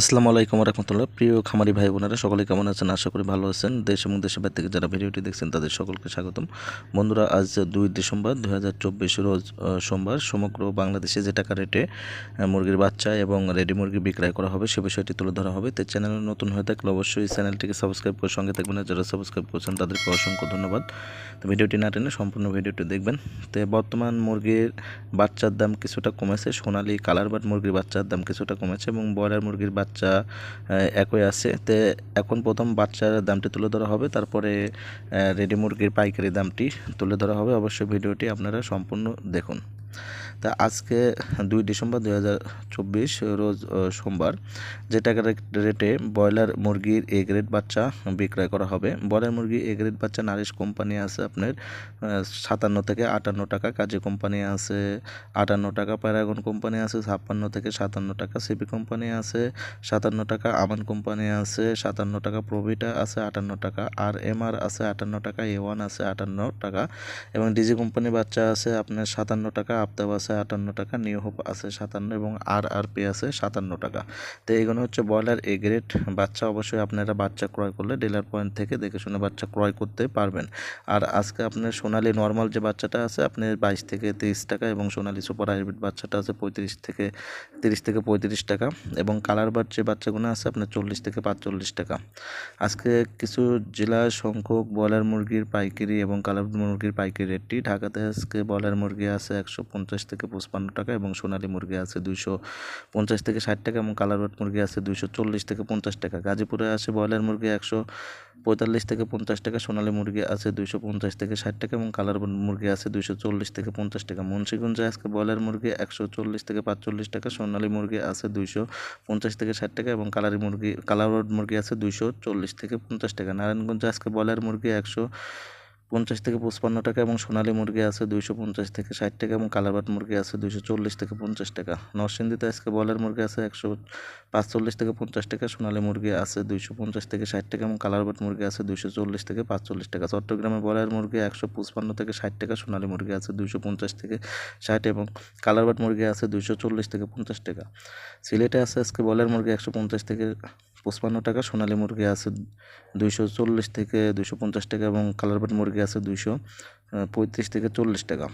আসসালামু আলাইকুম রহমতুল্লাহ। প্রিয় খামারি ভাই বোনেরা, সকলে কেমন আছেন? আশা করি ভালো আছেন। দেশ এবং দেশের বাইরে থেকে যারা ভিডিওটি দেখছেন, তাদের সকলকে স্বাগতম। বন্ধুরা, আজ দুই ডিসেম্বর দু হাজার চব্বিশ রোজ সোমবার সমগ্র বাংলাদেশে যে টাকা রেটে মুরগির বাচ্চা এবং রেডি মুরগি বিক্রয় করা হবে, সে বিষয়টি তুলে ধরা হবে। তো চ্যানেল নতুন হয়ে থাকলে অবশ্যই চ্যানেলটিকে সাবস্ক্রাইব করে সঙ্গে থাকবেন। যারা সাবস্ক্রাইব করছেন, তাদেরকে অসংখ্য ধন্যবাদ। তো ভিডিওটি না টেনে সম্পূর্ণ ভিডিওটি দেখবেন। তো বর্তমান মুরগির বাচ্চার দাম কিছুটা কমেছে। সোনালি কালার বাট মুরগির বাচ্চার দাম কিছুটা কমেছে এবং ব্রয়লার মুরগির বাচ্চা একই আছে। তে এখন প্রথম বাচ্চার দামটি তুলে ধরা হবে। তারপরে রেডি মুরগির পাইকারি দামটি তুলে ধরা হবে। অবশ্যই ভিডিওটি আপনারা সম্পূর্ণ দেখুন। তা আজকে দুই ডিসেম্বর দুই হাজার চব্বিশ রোজ সোমবার, যে টাকা রেটে ব্রয়লার মুরগির এ গ্রেড বাচ্চা বিক্রয় করা হবে। ব্রয়লার মুরগি এ গ্রেড বাচ্চা নারিশ কোম্পানি আছে আপনার সাতান্ন থেকে আটান্ন টাকা, কাজী কোম্পানি আছে আটান্ন টাকা, প্যারাগন কোম্পানি আছে ছাপ্পান্ন থেকে সাতান্ন টাকা, সিপি কোম্পানি আছে সাতান্ন টাকা, আমান কোম্পানি আছে সাতান্ন টাকা, প্রভিটা আছে আটান্ন টাকা, আর এমআর আছে আটান্ন টাকা, এ ওয়ান আছে আটান্ন টাকা, এবং ডিজি কোম্পানি বাচ্চা আছে আপনার সাতান্ন টাকা, আফতাব আছে আটান্ন টাকা নিউ হোপ আছে সাতান্ন এবং আর আর পি আছে সাতান্ন টাকা। তো এইগুলো হচ্ছে ব্রয়লার এ গ্রেড বাচ্চা অবশ্যই আপনারা বাচ্চা ক্রয় করলে ডিলার পয়েন্ট থেকে দেখে শুনে বাচ্চা ক্রয় করতে পারবেন। আর আজকে আপনার সোনালি নর্মাল যে বাচ্চাটা আছে আপনার বাইশ থেকে তিরিশ টাকা এবং সোনালি সুপার হাইব্রিড বাচ্চাটা আছে পঁয়ত্রিশ থেকে তিরিশ থেকে পঁয়ত্রিশ টাকা এবং কালার বাট যে বাচ্চাগুলো আছে, আপনার চল্লিশ থেকে পাঁচচল্লিশ টাকা। আজকে কিছু জেলা সংখ্যক ব্রয়লার মুরগির পাইকারি এবং কালার মুরগির পাইকারি রেটটি ঢাকাতে আজকে ব্রয়লার মুরগি আছে একশো পঞ্চাশ থেকে পঁচপান্ন টাকা এবং সোনালি মুরগি আছে দুইশো পঞ্চাশ থেকে ষাট টাকা এবং কালার বাট মুরগি আছে দুইশো চল্লিশ থেকে পঞ্চাশ টাকা। গাজীপুরে আছে ব্রয়লার মুরগি একশো পঁয়তাল্লিশ থেকে পঞ্চাশ টাকা, সোনালী মুরগি আছে দুইশো পঞ্চাশ থেকে ষাট টাকা এবং কালার মুরগি আছে দুইশো চল্লিশ থেকে পঞ্চাশ টাকা। মুন্সিগঞ্জে আজকে ব্রয়লার মুরগি একশো চল্লিশ থেকে পাঁচচল্লিশ টাকা, সোনালী মুরগি আছে দুইশো পঞ্চাশ থেকে ষাট টাকা এবং কালারি মুরগি, কালার মুরগি আছে দুইশো চল্লিশ থেকে পঞ্চাশ টাকা। নারায়ণগঞ্জে আজকে ব্রয়লার মুরগি একশো পঞ্চাশ থেকে পঁচপান্ন টাকা এবং সোনালী মুরগি আছে দুইশো পঞ্চাশ থেকে ষাট টাকা এবং কালারবাট মুরগি আছে দুইশো চল্লিশ থেকে পঞ্চাশ টাকা। নরসিংদীতে আজকে ব্রয়লার মুরগি আছে একশো পাঁচচল্লিশ থেকে পঞ্চাশ টাকা, সোনালী মুরগি আছে দুইশো পঞ্চাশ থেকে ষাট টাকা এবং কালারবাট মুরগি আছে দুইশো চল্লিশ থেকে পাঁচচল্লিশ টাকা। চট্টগ্রামে ব্রয়লার মুরগি একশো পঁচপান্ন থেকে ষাট টাকা, সোনালী মুরগি আছে দুইশো পঞ্চাশ থেকে ষাট এবং কালারবাট মুরগি আছে দুইশো চল্লিশ থেকে পঞ্চাশ টাকা। সিলেটে আছে আজকে ব্রয়লার মুরগি একশো পঞ্চাশ থেকে পঁচপান্ন টাকা, সোনালি মুরগি আছে দুইশো চল্লিশ থেকে দুইশো পঞ্চাশ টাকা এবং কালারবাট মুরগি আছে দুইশো পঁয়ত্রিশ থেকে চল্লিশ টাকা।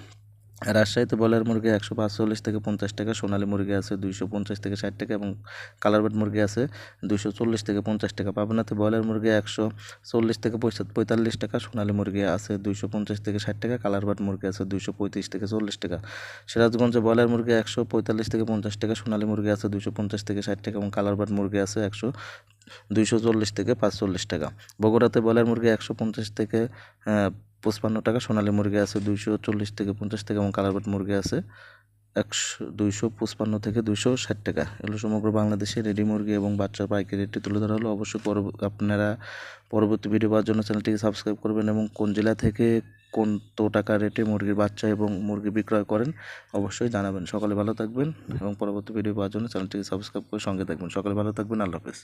রাজশাহীতে ব্রয়লার মুরগি একশো পাঁচচল্লিশ থেকে পঞ্চাশ টাকা, সোনালী মুরগি আছে দুইশো পঞ্চাশ থেকে ষাট টাকা এবং কালার কালারবাট মুরগি আছে দুইশো চল্লিশ থেকে পঞ্চাশ টাকা। পাবনাতে ব্রয়লার মুরগি একশো চল্লিশ থেকে পঁয়তাল্লিশ টাকা, সোনালী মুরগি আছে দুইশো পঞ্চাশ থেকে ষাট টাকা, কালার কালারবাট মুরগি আছে দুইশো পঁয়ত্রিশ থেকে চল্লিশ টাকা। সিরাজগঞ্জে ব্রয়লার মুরগি একশো পঁয়তাল্লিশ থেকে পঞ্চাশ টাকা, সোনালী মুরগি আছে দুইশো পঞ্চাশ থেকে ষাট টাকা এবং কালার কালারবাট মুরগি আছে একশো দুইশো চল্লিশ থেকে পাঁচচল্লিশ টাকা। বগুড়াতে ব্রয়লার মুরগি একশো পঞ্চাশ থেকে পঁচপান্ন টাকা, সোনালী মুরগি আছে দুইশো চল্লিশ থেকে পঞ্চাশ টাকা এবং কালারবাট মুরগি আছে একশো, দুইশো পঁচপান্ন থেকে দুইশো ষাট টাকা। এগুলো সমগ্র বাংলাদেশে রেডি মুরগি এবং বাচ্চার পাইকারি রেটটি তুলে ধরা হলো। অবশ্যই আপনারা পরবর্তী ভিডিও পাওয়ার জন্য চ্যানেলটিকে সাবস্ক্রাইব করবেন এবং কোন জেলা থেকে কোন তো টাকা রেটে মুরগির বাচ্চা এবং মুরগি বিক্রয় করেন অবশ্যই জানাবেন। সকালে ভালো থাকবেন এবং পরবর্তী ভিডিও পাওয়ার জন্য চ্যানেলটিকে সাবস্ক্রাইব করে সঙ্গে থাকবেন। সকালে ভালো থাকবেন। আল্লাহ হাফেজ।